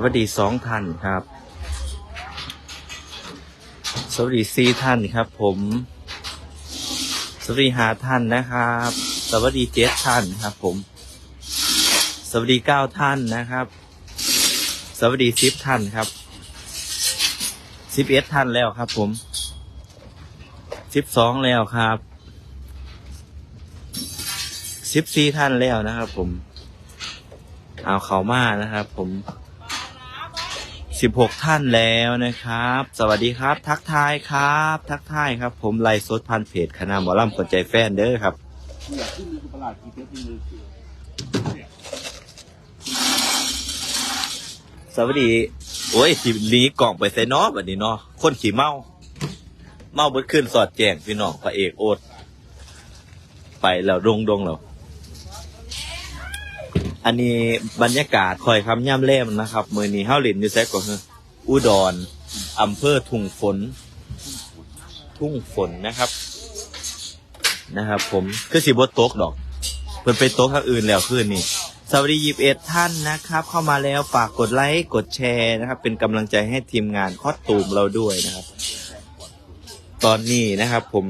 สวัสดีสองท่านครับ สวัสดีสี่ท่านครับ ผม สวัสดีห้าท่านนะครับ สวัสดีเจ็ดท่านครับ ผม สวัสดีเก้าท่านนะครับ สวัสดีสิบท่านครับสิบเอ็ดท่านแล้วครับ ผมสิบสองแล้วครับสิบสี่ท่านแล้วนะครับ ผมเอาเขามานะครับ ผม สิบหกท่านแล้วนะครับ สวัสดีครับ ทักทายครับ ทักทายครับ ผมไลฟ์สดพันเพจคณะหมอลำกดใจแฟนเด้อครับ สวัสดี โอ้ยทีนี้กล่องไปใส่นอแบบนี้เนาะคนขี่เมา เมาเบิดขึ้นสอดแจงพี่น้องพระเอกโอด ไปแล้วดงดงแล้ว อันนี้บรรยากาศคอยคำย่ำเล่มนะครับ มือนี้เฮาหลินอยู่แซกก็คืออุดรอำเภอทุ่งฝน ทุ่งฝนนะครับ นะครับ ผมคือสีบดโต๊กดอกเพิ่นไปโต๊ะทางอื่นแล้วคืนนี้สวัสดียิบเอ็ดท่านนะครับ เข้ามาแล้วฝากกดไลค์กดแชร์นะครับ เป็นกำลังใจให้ทีมงานคอสตูมเราด้วยนะครับ ตอนนี้นะครับ ผม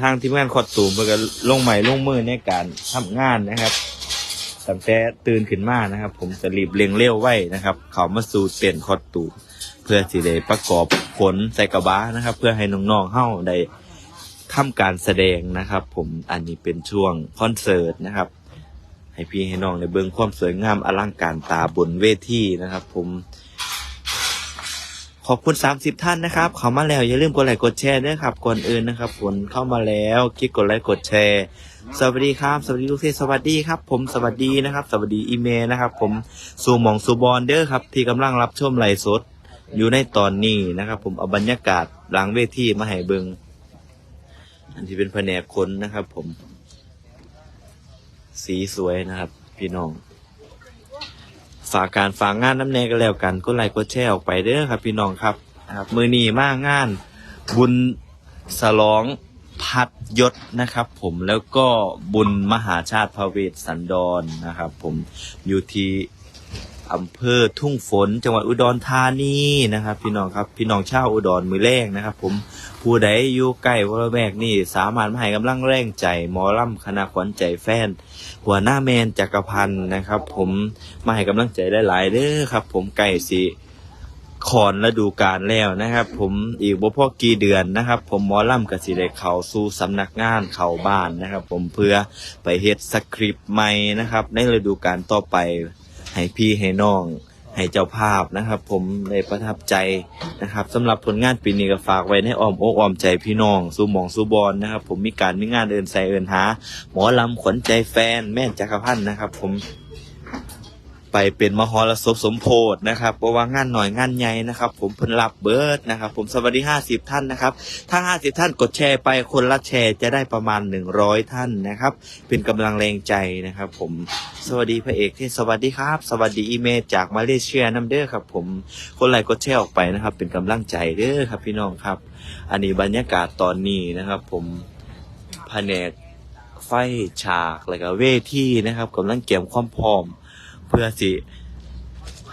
ทางทีมงานคอสตูมเพื่อก็ลงใหม่ลงมือในการทำงานนะครับตั้งแต่ตื่นขึ้นมานะครับ ผมจะรีบเร่งเร็วไว้นะครับ เขามาสู่เต้นคอสตูมเพื่อสิได้ประกอบผลใส่กระบะนะครับ เพื่อให้น้องๆเฮ้าได้ทำการแสดงนะครับ ผมอันนี้เป็นช่วงคอนเสิร์ตนะครับ ให้พี่ให้น้องในเบื้องความสวยงามอลังการตาบนเวทีนะครับ ผม ขอบคุณ 30 ท่านนะครับ เข้ามาแล้วอย่าลืมกดไลค์กดแชร์ด้วยครับก่อนอื่นนะครับผลเข้ามาแล้วคลิกกดไลค์กดแชร์ สวัสดีครับ สวัสดีทุกท่สวัสดีครับ ผมสวัสดีนะครับ สวัสดีอีเมลนะครับ ผมสูหมองสูบอลเด้อครับ ที่กำลังรับชมไลฟ์สด อยู่ในตอนนี้นะครับ ผมเอาบรรยากาศหลังเวทีมาให้เบิงอันที่เป็นแผนกคนนะครับ ผม สีสวยนะครับ พี่น้อง ฝากการฝากงานน้ำแน่ก็แล้วกันก็ไลค์กดแชร์ออกไปเด้อครับ พี่น้องครับนะครับมือนีมากงาน บุญสลองพัดยศนะครับ ผมแล้วก็บุญมหาชาติพระเวทสันดรนะครับ ผมอยู่ที่ อำเภอทุ่งฝน จังหวัดอุดรธานีนะครับ พี่น้องครับพี่น้องชาวอุดรมือแรงนะครับ ผมผู้ใดอยู่ใกล้วรแวกนี่สามารถมาให้กำลังแรงใจหมอล่ำคณะขวัญใจแฟน หัวหน้าแมนจักรพันธ์นะครับ ผมมาให้กำลังใจหลายๆเด้อครับ ผมไก่สีขอนฤดูกาลแล้วนะครับ ผมอีกบ่พอกี่เดือนนะครับ ผมหมอล่ำกับสิได้เขาสู่สำนักงานเขาบ้านนะครับ ผมเพื่อไปเฮ็ดสคริปต์ใหม่นะครับ ในฤดูกาลต่อไป ให้พี่ให้น้องให้เจ้าภาพนะครับ ผมได้ประทับใจนะครับสำหรับผลงานปีนี้ก็ฝากไว้ในอ้อมอกอ้อมใจพี่น้องสู้มองสู้บอลนะครับ ผมมีการมีงานเดินใส่เอินหา หมอลำขวัญใจแฟนแม่จักรพันธ์นะครับ ผม ไปเป็นมหรสพสมโพธนะครับเพราะว่างานหน่อยงานใหญ่นะครับ ผมเพิ่นรับเบิร์ดนะครับ ผมสวัสดีห้าสิบท่านนะครับ ถ้าห้าสิบท่านกดแชร์ไปคนละแชร์จะได้ประมาณหนึ่งร้อยท่านนะครับ เป็นกำลังแรงใจนะครับ ผมสวัสดีพระเอกที่สวัสดีครับ สวัสดีอีเมลจากมาเลเซียน้ำเด้อครับ ผมคนไลกดแชร์ออกไปนะครับ เป็นกำลังใจเด้อครับพี่น้องครับ อันนี้บรรยากาศตอนนี้นะครับ ผมแผนกไฟฉากแล้วก็เวทีนะครับกำลังเก็บความพร้อม พื่อสิ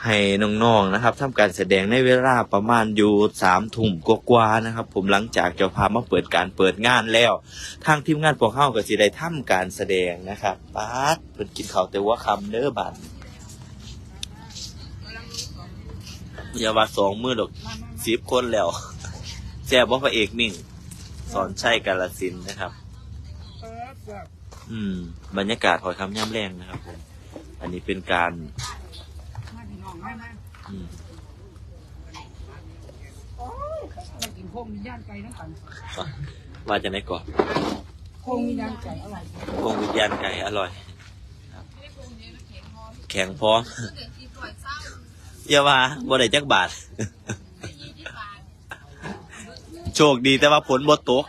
ให้น้องๆนะครับทำการแสดงในเวลาประมาณอยู่สามทุ่มกว่าๆนะครับ ผมหลังจากเจ้าพามาเปิดการเปิดงานแล้ว ทางทีมงานพวกเข้าก็สิได้ทำการแสดงนะครับบาสเพิ่นกินข้าวแต่ว่าคำเด้อบัดอย่าว่าสองมือดอกสิบคนแล้วแซ่บว่าพระเอกมิ่ง สอนใช่กาลสินนะครับ อืม บรรยากาศหอยคำย่ำแรงนะครับผม อันนี้เป็นการมาพี่น้องมามาอืมมากินโค้งมีย่านไก่ทั้งกันว่าจะไหนก่อนโค้งมีย่านไก่อร่อยกงวิญญาณไก่อร่อยครับแข็งพร้อมอย่าว่าบ่ได้จักบาท โชคดีแต่ว่าฝนบ่ตก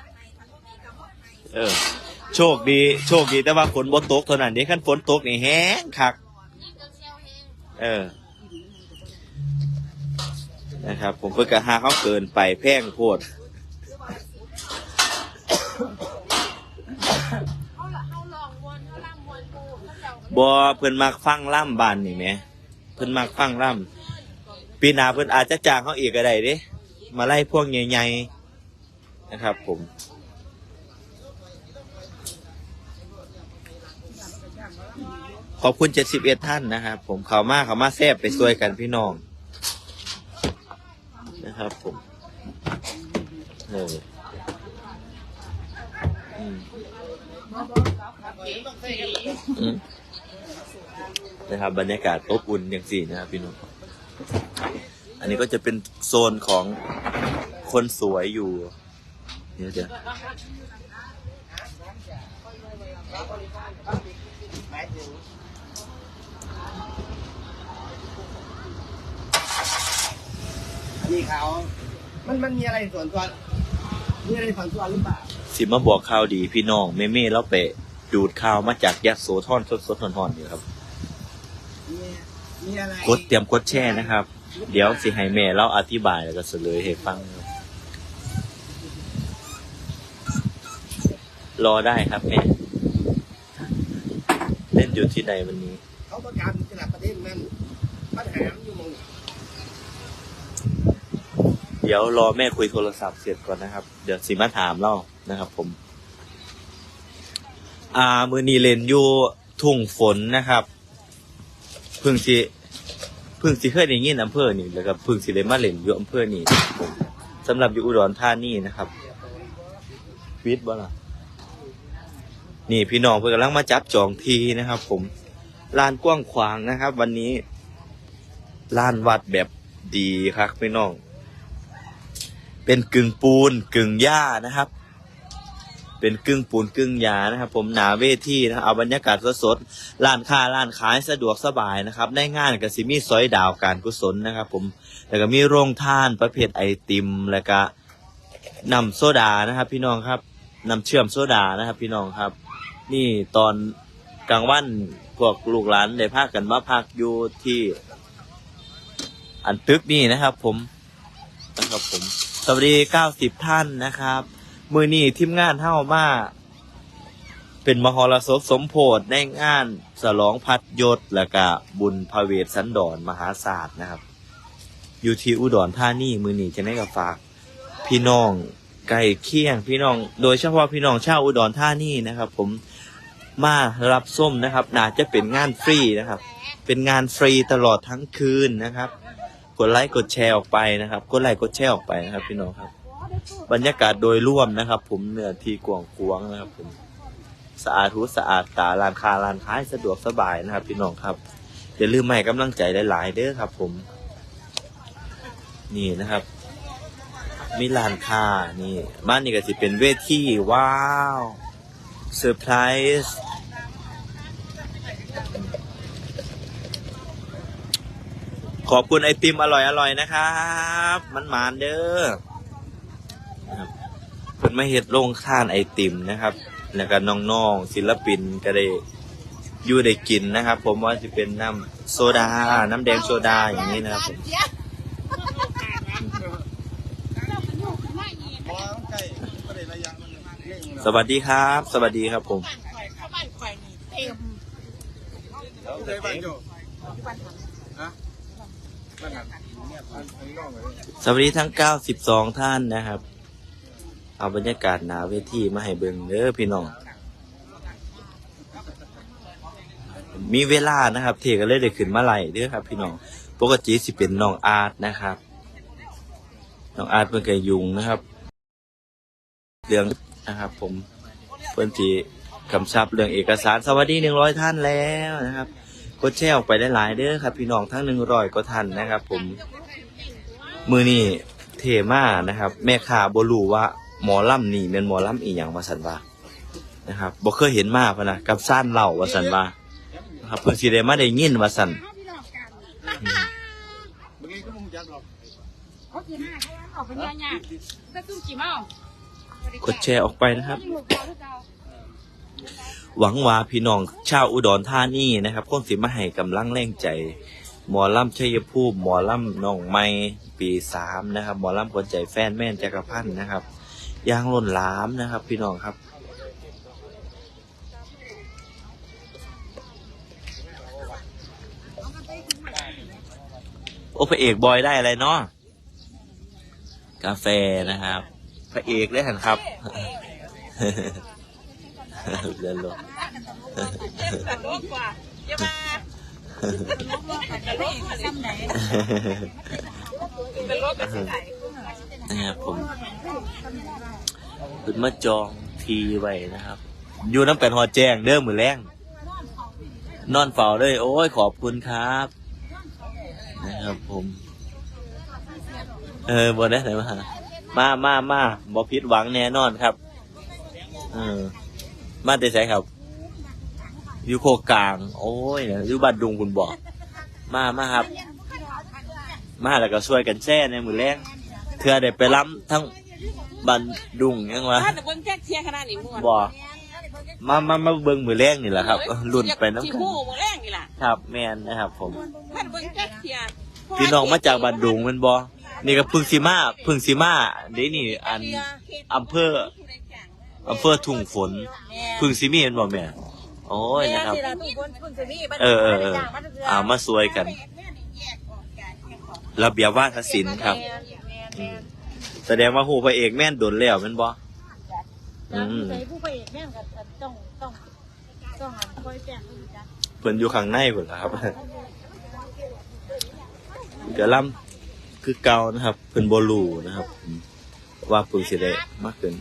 เออ โชคดี โชคดีแต่ว่าฝนบ่ตกเท่านั้นเด้คันฝนตกนี่แห้งคัก เออ นะครับ ผมเพิ่งกะหาเขาเกินไปแพงโพดเขาละเขาลองวนเขาล่ำวนกูเขาเจ้าก็บ่เพิ่นมักฟังล่ำบานนี่แหมเพิ่นมักฟังล่ำปีหน้าเพิ่นอาจจะจ้างเขาอีกก็ได้เด้มาไล่พวกใหญ่ๆนะครับ ผม ขอบคุณ71ท่านนะครับ ผมเขามาเขามาแซบไปซวยกันพี่น้องนะครับ ผมเอออืมนะครับบรรยากาศอบอุ่นอย่างสี่นะครับพี่น้องอันนี้ก็จะเป็นโซนของคนสวยอยู่ เดี๋ยวเดี๋ยว อันนี้เขา มันมันมีอะไรส่วนตัว มีอะไรส่วนตัวหรือเปล่า สิมาบอกข่าวดีพี่น้องเมเม่แล้วไปดูดข่าวมาจากยะโสธรสดๆหอนๆอยู่ครับ มีมีอะไรกดเตรียมกดแช่นะครับ เดี๋ยวสิให้แม่เราอธิบายแล้วก็เสลยให้ฟังครับรอได้ครับแม่ เล่นอยู่ที่ใดวันนี้ เขาประกาศสลับประเทศมันปัญหามันอยู่หมองไหน เดี๋ยวรอแม่คุยโทรศัพท์เสร็จก่อนนะครับ เดี๋ยวสิมาถามเรานะครับ ผม อ่า มือนีเลนอยู่ทุ่งฝนนะครับเพึ่งสิเพึ่งสิเคยได้ยินอำเภอนี่แล้วก็เพึ่งสิเลยมาเล่นอยู่อำเภอนี่สำหรับอยู่อุดรธานีนะครับวิทย์บ่ล่ะนี่พี่น้องเพื่อนกำลังมาจับจองทีนะครับ ผมลานกว้างขวางนะครับ วันนี้ลานวัดแบบดีครับพี่น้อง เป็นกึ่งปูนกึ่งหญ้านะครับ เป็นกึ่งปูนกึ่งหญ้านะครับ ผมหนาเวทีนะเอาบรรยากาศสดๆร้านค้าร้านขายสะดวกสบายนะครับได้งานกับซิมีซอยดาวการกุศลนะครับ ผมแล้วก็มีโรงทานประเภทไอติม แล้วก็นำโซดานะครับ พี่น้องครับนำเชื่อมโซดานะครับ พี่น้องครับ นี่ตอนกลางวันพวกลูกหลานได้พากันมาพักอยู่ที่ อันตึกนี่นะครับ ผมนะครับผม สวัสดีเก้าสิบท่านนะครับ มือนี้ทีมงานเท่ามาเป็นมหรสพสมโพธิในงานสลองพัดยศและก็บุญพระเวทสันดรมหาศาสตร์นะครับ อยู่ที่อุดรธานีมือนี้จะได้กับฝาก พี่น้องไก่เคียงพี่น้อง โดยเฉพาะพี่น้องชาวอุดรธานีนะครับ ผมมารับส้มนะครับน่าจะเป็นงานฟรีนะครับ เป็นงานฟรีตลอดทั้งคืนนะครับ กดไลค์กดแชร์ออกไปนะครับ กดไลค์กดแชร์ออกไปนะครับ พี่น้องครับ บรรยากาศโดยรวมนะครับ ผมเนื้อที่กว้างขวงนะครับ ผมสะอาดหูสะอาดตาร้านค้าร้านขายสะดวกสบายนะครับ พี่น้องครับอย่าลืมให้กำลังใจหลาย ๆ เด้อครับ ผม นี่นะครับมีร้านค้านี่บ้านนี้ก็สิเป็นเวทีว้าวเซอร์ไพรส์ ขอบคุณไอติมอร่อยๆนะครับ มันหมานเด้อนะครับเพิ่นมาเฮ็ดโรงทานไอติมนะครับ แล้วก็น้องๆศิลปินก็ได้อยู่ได้กินนะครับ ผมว่าจะเป็นน้ำโซดา น้ำแดงโซดาอย่างนี้นะครับผมสวัสดีครับ สวัสดีครับผม สวัสดีทั้ง 92 ท่านนะครับ เอาบรรยากาศหนาเวทีมาให้เบิ่งเด้อพี่น้อง มีเวลานะครับ เทก็เลยได้ขึ้นมาไล่เด้อครับ พี่น้อง ปกติสิเป็นน้องอาร์ตนะครับ น้องอาร์ตเพิ่นก็ยุงนะครับ เรื่องนะครับ ผมเพิ่อนสิกำชับเรื่องเอกสารสวัสดี100ท่านแล้วนะครับ กดแชร์ออกไปได้หลายๆเด้อครับพี่น้องทั้ง100กว่าท่านนะครับ ผมมือนี่เทมานะครับ แม่ค้าบ่รู้ว่าหมอลำนี่เป็นหมอลำอีหยังว่าสันว่านะครับบ่เคยเห็นมาพะนะกับซ่านเหล่าว่าสันว่านะครับเพิ่งสิได้มาได้ยินว่าสันอืมเมื่อกี้ก็มึงจักหรอกเขาคือหน้าเขาออกเป็นยาหยาแต่ตุ้มกี่เมากดแชร์ออกไปนะครับ หวังว่าพี่น้องชาวอุดรธานีนะครับคงสิมาให้กำลังแรงใจ หมอลำชัยภูมิหมอลำน้องไม้ปีสามนะครับ หมอลำคนใจแฟนแม่นจักรพันธ์นะครับยางล้นหลามนะครับ พี่น้องครับเอ้พระเอกบอยได้อะไรเนาะกาแฟนะครับ พระเอกเลยหันครับ เดินลงตลกกว่าอย่ามาตลกซ้ำไหนตลกก็สิได้นะครับผมขึ้นมาจองทีไว้นะครับ อยู่น้ำเป็นหอแจ้งเด้อมือแรงนอนเฝ้าเลย โอ้ยขอบคุณครับ นะครับผม เออบนได้ไหนมามามามาบอพิษหวังแน่นอนครับ เออ มาแต่ใช่ครับ อยู่โคกกลาง โอ้ยอยู่บ้านดุงคุณบอก มามาครับ มาแล้วก็ช่วยกันแช่ในมือแรงเธอได้ไปล้ำทั้งบันดุงยังวะถ้าแต่เบิ่งแจ๊กเทียขนาดนี้ม่วนบ่มามามาเบิ่งมือแรงนี่แหละครับรุ่นไปน้ำสิกันฮู้มื้อแรงนี่ล่ะครับ แมนนะครับ ผมถ้าเบิ่งแจ๊กเทียพี่น้องมาจากบันดุงแมันบ่นี่ก็พึ่งสีมาพึ่งสีมาเดี๋ยวนี่อันอำเภอ อำเภอทุ่งฝนพึ่งสีมีแมันบ่แม่โอ้ยนะครับ เออเออเออเอามาสวยกัน ระเบียบวาทศิลป์ครับ แสดงว่าหูพระเอกแม่นโดนแล้วแม่นบ่อืมใส่ผู้ไปเอกแม่งก็ต้องต้องต้องหันคอยแป้งก็อยู่จ้ะเพิ่นอยู่ข้างในพุ่นล่ะครับเดี๋ยวล่ำคือเก่านะครับเพิ่นบ่รู้นะครับผมว่าเพิ่นสิได้มากขึ้น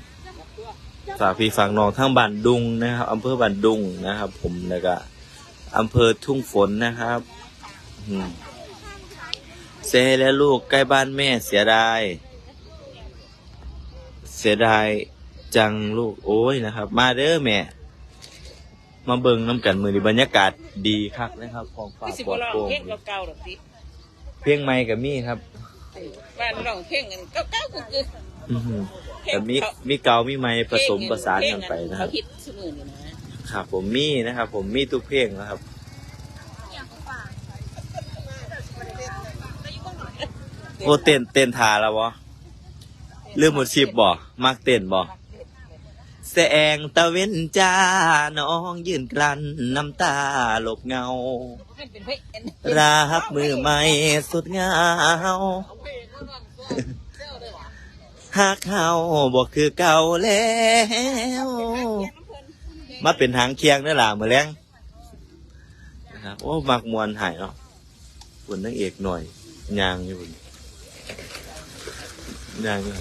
ฝากพี่ฝากน้องทั้งบ้านดุงนะครับอำเภอบ้านดุงนะครับ ผมแล้วก็อำเภอทุ่งฝนนะครับอืมเซและลูกใกล้บ้านแม่เสียดาย เสียดายจังลูกโอ้ยนะครับ มาเด้อแม่ มาเบิ่งน้ำกันมือนี้บรรยากาศดีคักนะครับของฟ้าคือสิปลบ่อดร้องโปร่งเพลงเก่าๆดอกสิเพลงใหม่กับมี่ครับ บ้านร้องเพลงกันเก่าๆคือคือ อื้อหือแต่มีมีเก่ามีใหม่ผสมประสานกันไปนะคเขารับฮิตซุมื้อนี่นะครับผมมีนะครับ ผมมีทุกเพลงนะครับโอ้เต้นเต้นทาแล้ววะเรื่องหมดชิบบ่มักเต้นบ่แสงตะเว้นจ้า น้องยืนกลั้นน้ำตาหลบเงาเป็นเพลงรับมือใหม่สุดเหงา หากเขาบอกคือเก่าแล้ว มาเป็นหางเคียงนี่ล่ะมือแรงนะครับโอ้มักมวนหายเนาะคุนนังเอกหน่อยยางอยู่ยางอยู่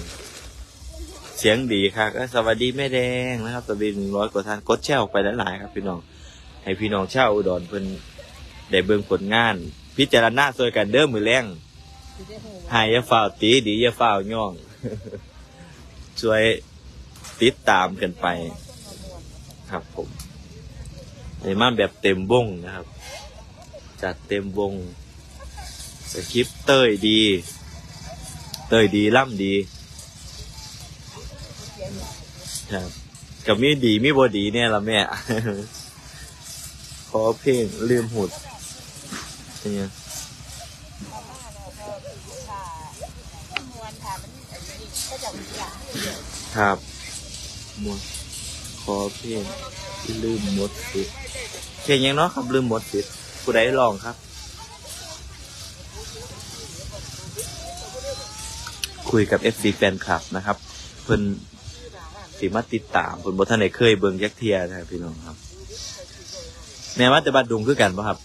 เสียงดีครับก็สวัสดีแม่แดงนะครับสวัสดีหนึ่งร้อยกว่าท่านกดแช่ออกไปหลายๆครับพี่น้อง ให้พี่น้องเช่าอุดรเพิ่นได้เบิ่งผลงาน พิจารณาซอยกันเด้อมือแรงหายยาฝ่าตีดียาฝ่าย่อง ช่วยติดตามกันไป ครับผมในมาแบบเต็มวงนะครับ จัดเต็มวงสคริปเต้ยดี เต้ยดีล่ำดี ครับกับมีดีมีบอดีเนี่ยละแม่ขอเพลงลืมหุดเนี่ย ครับมวนขอเพลงลืมหมดสิทธิ์เพลงยังเนาะครับลืมหมดสิทธิ์ผู้ใดลองครับ คุยกับ FC แฟนคลับนะครับ เพิ่นสิมาติดตามเพิ่นบ่ทันได้เคยเบิ่งยักเทียนะครับพี่น้องครับ แม่ว่าแต่บัดดุงคือกันป่ะครับ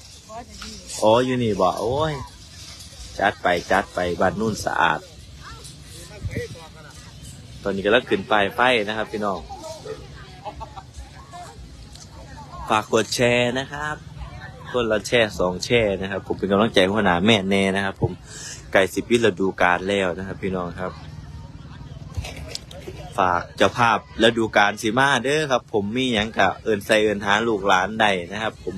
อ๋ออยู่นี่บ่โอ้ยจัดไปจัดไปบ้านนู่นสะอาด ตอนนี้ก็เลิกขึ้นไปไฟนะครับ พี่น้อง ฝากกดแชร์นะครับคนละแชร์สองแชร์นะครับ ผมเป็นกำลังใจหัวหน้าแม่แน่นะครับ ผมไก่สิบวิฤดูกาลแล้วนะครับ พี่น้องครับ ฝากเจ้าภาพและดูการสีมาเด้อครับ ผมมีอย่างกับเอินใส่เอินหาลูกหลานใดนะครับ ผม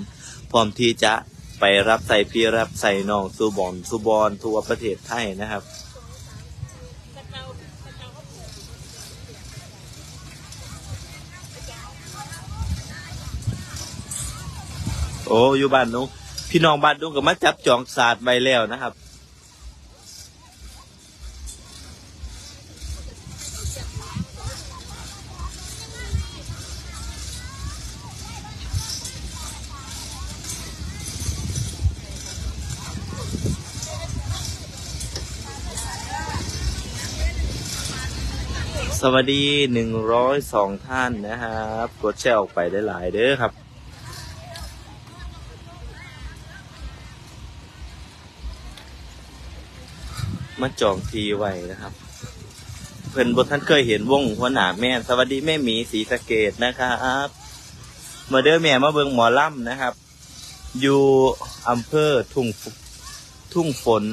พร้อมที่จะไปรับใส่พี่รับใส่น้องสู่บอลสู่บอลทั่วประเทศไทยนะครับ โอ้อยู่บ้านนุ้งพี่น้องบ้านนุ้งก็มาจับจองศาสตร์ใบแล้วนะครับ สวัสดีหนึ่งร้อยสองท่านนะครับ กดแชร์ออกไปได้หลายเด้อครับ มาจองทีไว้นะครับ เพิ่นบทท่านเคยเห็นวงหัวหน้าแม่นสวัสดีแม่หมีสีสะเกตนะครับมาเด้อแม่มาเบิงหมอล่ำนะครับ อยู่อำเภอทุ่งฝทุ่งฝน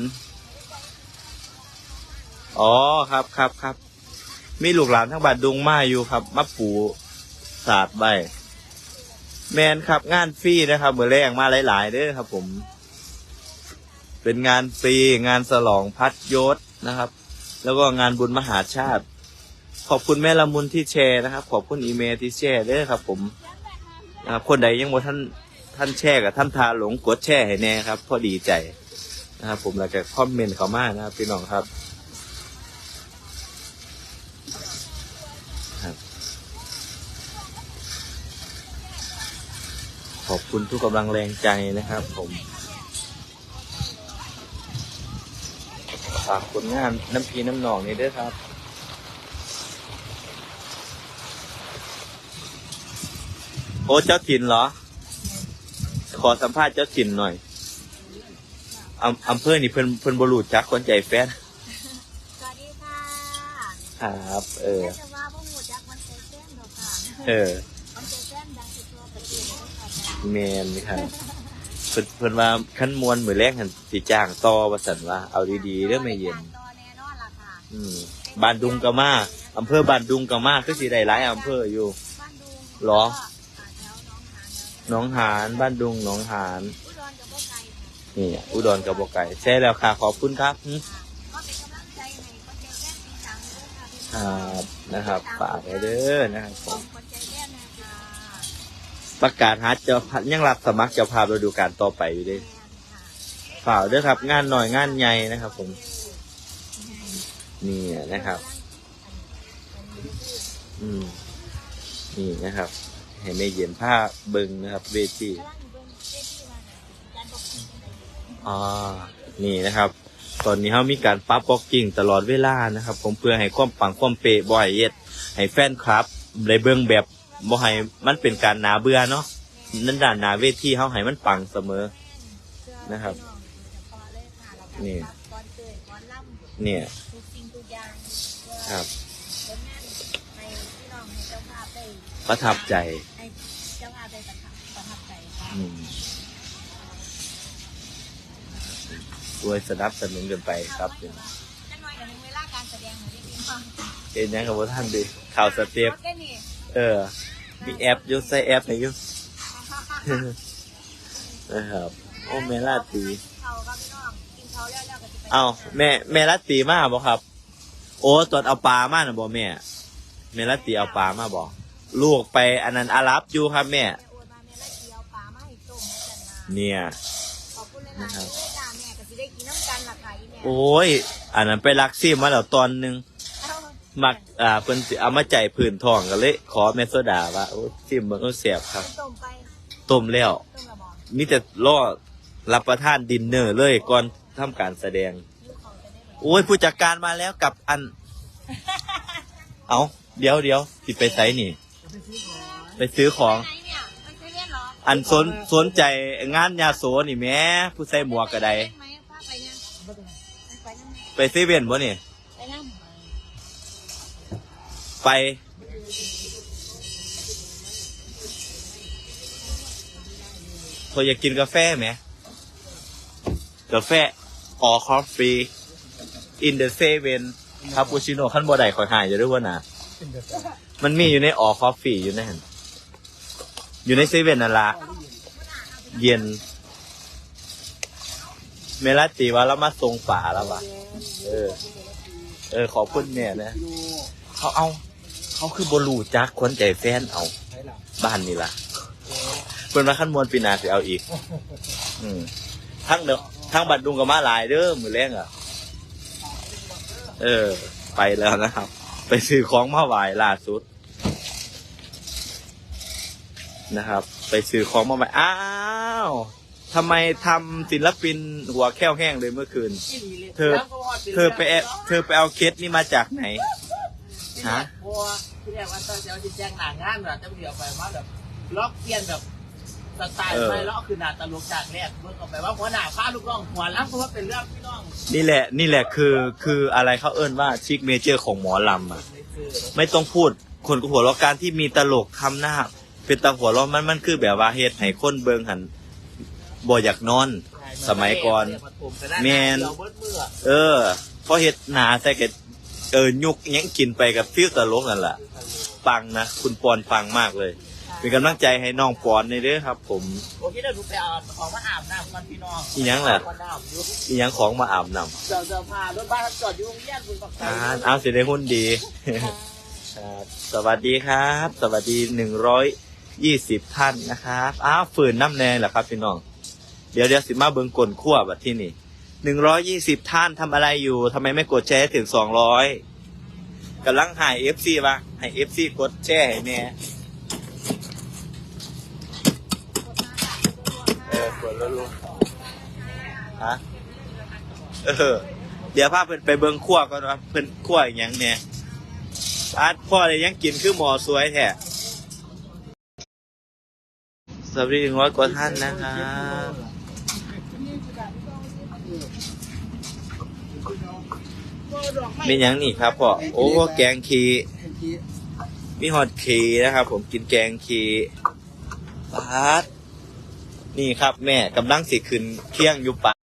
อ๋อครับครับครับมีลูกหลานทั้งบาดดงมาอยู่ครับมาปูศาสตร์ใบ แมนครับงานฟรีนะครับเมื่อแรงมาหลาย ๆเด้อครับผม เป็นงานฟรีงานสลองพัดยศนะครับ แล้วก็งานบุญมหาชาติ ขอบคุณแม่ละมุนที่แชร์นะครับ ขอบคุณอีเมลที่แชร์ด้อครับ ผมนะครับคนใดยังบ่ท่านท่านแชร์กับท่านทาหลงกดแชร์ให้แน่ครับ พอดีใจนะครับ ผมแล้วก็คอมเมนต์เขามานะครับพี่น้องครับขอบคุณทุกกำลังแรงใจนะครับผม ฝากผลงานน้ำพีน้ำหนองนี้ด้วยครับโอ้เจ้าถิ่นเหรอ ขอสัมภาษณ์เจ้าถิ่นหน่อยอำอำเภอนี่เพิ่นเพิ่นบรูจักคนใจแฟนสวัสดีค่ะครับ เออแค่จะว่าพวกหมูจักมันใจแจ้งหรอกค่ะเออมันใจแจ้งดังสุดตัวประเทศเลยค่ะแมนครับเพิ่นเพิ่นว่าขั้นมวลมือแรกหันสิจ้างต่อว่าสันว่าเอาดีๆเรื่องไม่เย็น ต่อแน่นอนล่ะค่ะอืมบ้านดุงกะมาอำเภอบ้านดุงกะมาคือสิได้หลายอำเภออยู่ บ้านดุงหรอ ก็แถวหน้องหานหนองหานบ้านดุงหนองหานอุดรกับพวกไก่นี่อุดรกับบกไก่ใช่แล้วค่ะขอบคุณครับหึก็เป็นกำลังใจให้คนใจแจ้งสีสังด้วยค่ะพี่คน้รับนะครับฝากไว้เด้อนะครับผม ประกาศหาเจ้าภาพยังรับสมัครเจ้าภาพฤดูกาลต่อไปอยู่เด้แม่นค่ากด้อครับ งานหน่อยงานใหญ่นะครับ ผมนี่นะครับ อืมนี่นะครับให้ไม่เย็นผ้าเบิงนะครับ เวทีอ่านี่นะครับ ตอนนี้เขามีการปรั๊บบล็อกกิ้งตลอดเวลานะครับ ผมเพื่อให้ความปังความเปะบ่อยเย็ดให้แฟนคลับได้เบิ่งแบบ บ่ให้มันเป็นการหนาเบื่อเนาะนั่นด่านหนาเวทีเขาให้มันปังเสมอ นะครับ นี่นี่ก่อนเตยก่อนล่ำเนี่ย ทุกสิ่งทุกอย่างเพื่อครับ ผลงานให้พี่น้องให้เจ้าภาพได้ประทับใจให้เจ้าภาพได้ประทับประทับใจค่ะอืมด้วยสนับสนุนกันไปครับจะน้อยกับเวลาการแสดงของพี่พี่ฟังเอ็นยังกับว่าท่านดิข่าวสเต็ปโอเคนี่เออ มีแอปอยุใส่แอปไหนอยุนะครับโอ้แม่ลาตีเขาครับพี่น้องกินเขาแล้วแล้วก็จะไปเอาแม่แม่ลาตีมาบ่ครับ โอ้ตอนเอาปลามาน่ะบ่แม่แม่ลาตีเอาปลามาบ่ลูกไปอันนั้นอารับอยู่ครับแม่แม่โอนมาแม่ละเกียวปลามาให้ต้มให้กันนะเนี่ยขอบคุณหลายๆเลยจ้าแม่ก็สิได้กินน้ำกันล่ะค่ะอีแม่โอ้ย อันนั้นไปลักซี่มาแล้วตอนหนึงเอ้า มักอ่าเพิ่นสิเอามาใจผื่นทองก็เลย ขอแม่โซดาว่าโอ้ซิมเบิ่งเอาแซ่บครับ ต้มไปต้มแล้วต้มกระบอกมีแต่รอรับประทานดินเนอร์เลยก่อนทำการแสดงยูเขาจะได้แบบโอ้ยผู้จัดการมาแล้วกับอัน เอาเดี๋ยวเดี๋ยวสิไปไสนี่ ไปซื้อของ ไหนเนี่ยไปเซเว่นเหรออันสนสนใจงานยาโสนี่แหม่ผู้ใส่หมวกกระไดไปไหมพาไปเนี่ยไปนั่งไปเซเว่นบ่นี่ ไปเธออยากกินกาแฟไหม กาแฟออคอฟฟี่ in the seven คาปูชิโน่ขั้นบ่ได้คอยหายจะด้วยว่านะมันมีอยู่ในออคอฟฟี่อยู่ในหันอยู่ในเซเว่นนั่นละเย็น เมลาตีว่าเรามาทรงป่าแล้ววะเออ เออ ขอบคุณเนี่ยนะ เขาเอา เขาคือบรูจักคนใจแฟนเอา บ้านนี่ล่ะเพิ่นมาขั้นมวลปีนาสิเอาอีก อืมทั้งเด้อทั้งบัดดุงกับมาหลายเด้อมือแรงอะ เออ ไปแล้วนะครับ ไปซื้อของมาไหวล่าสุด นะครับ ไปซื้อของมาไหวอ้าวทำไมทำศิลปินหัวแข้วแห้งเลยเมื่อคืน เธอ เธอไปแอบเธอไปเอาเคสนี่มาจากไหน ฮะบัวที่เรียกว่าตอนเช้าที่แจ้งหนางานแบบจะเดี๋ยวไปว่าแบบล็อกเปลี่ยนแบบสไตล์ไปล็อกคือหนาตลกจากแรกเมื่อออกไปว่าหัวหน้าฟ้าลูกน้องหัวล้ำเพราะว่าเป็นเรื่องพี่น้องนี่แหละนี่แหละคือคืออะไรเขาเอิ้นว่าชิกเมเจอร์ของหมอลำอะไม่ต้องพูดคนก็หัวเราะการที่มีตลกทำหน้า เป็นตาหัวเราะมันมันคือแบบว่าเฮ็ดให้คนเบิงหันบ่อยากนอน สมัยก่อนแมนเออพอเฮ็ดหนาใส่กับ เออยุกหยังกินไปกับฟิลตลกนั่นแหละปังนะคุณปอนปังมากเลย เป็นกำลังใจให้น้องปอนในเด้อครับ ผมโอเคเดี๋ยวหนูไปเอาของมาอาบน้ำก่อนพี่น้องอีหยังล่ะก่อนน้ำอยู่มีหยังของมาอาบน้ำเดี๋ยวจะพารถบ้านจอดอยู่โรงเรียนบุญปักไอ่าเอาสิได้หุ้นดีครับสวัสดีครับ สวัสดีหนึ่งร้อยยี่สิบท่านนะครับอ้าวฝืนน้ำแน่เหรอครับพี่น้อง เดี๋ยวเดี๋ยวสิมาเบิงกลขั้วบัดที่นี่ หนึ่งร้อยยี่สิบท่านทำอะไรอยู่ทำไมไม่กดแชร์ให้ถึงสองร้อยกำลังหายเอฟซีปะให้เอฟซีกดแชร์ให้แน่เออกดแล้วรู้ฮะเออ เดี๋ยวพาเพิ่นไปเบิงขั้วก่อนว่าเพิ่นขั้วอหย่างเนี่ยอาร์ตพ่อเลยยังกินคือหมอสวยแท้สวัสดีหนึ่งร้อยกว่าท่านนะครับ มีหยังนี่ครับพ่อโอ้แกงคีมีฮอตคีนะครับ ผมกินแกงคีปาดนี่ครับ แม่กำลังสิขึ้นเที่ยงอยู่ปะ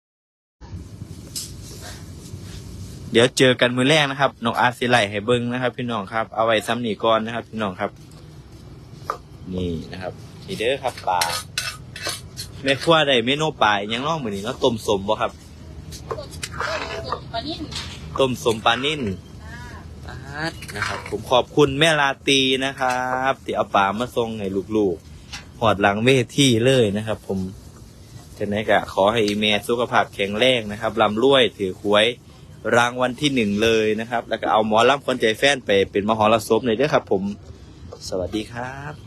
เดี๋ยวเจอกันมือแรกนะครับน้อาร์ตสิไลให้เบิ้งนะครับ พี่น้องครับ เอาไว้ซ้ำหนีก่อนนะครับ พี่น้องครับ นี่นะครับนี่เด้อครับปลาแม่ครัวได้เมนูปลาอหยังน้องเหมือนี้เนาะต้มสมบ่ครับ ปลานิ่ม ต้มสมปลานิ่นปาดนะครับ ผมขอบคุณแม่ลาตีนะครับที่เอาปลามาส่งให้ลูกๆหอดหลังเวทีเลยนะครับ ผมจะไหนกะขอให้อีเมสุขภาพแข็งแรงนะครับลำรวยถือหวย รางวัลที่หนึ่งเลยนะครับ แล้วก็เอาหมอลำคนใจแฟนไปเป็นมหรสพหน่อยเด้วยครับ ผม สวัสดีครับ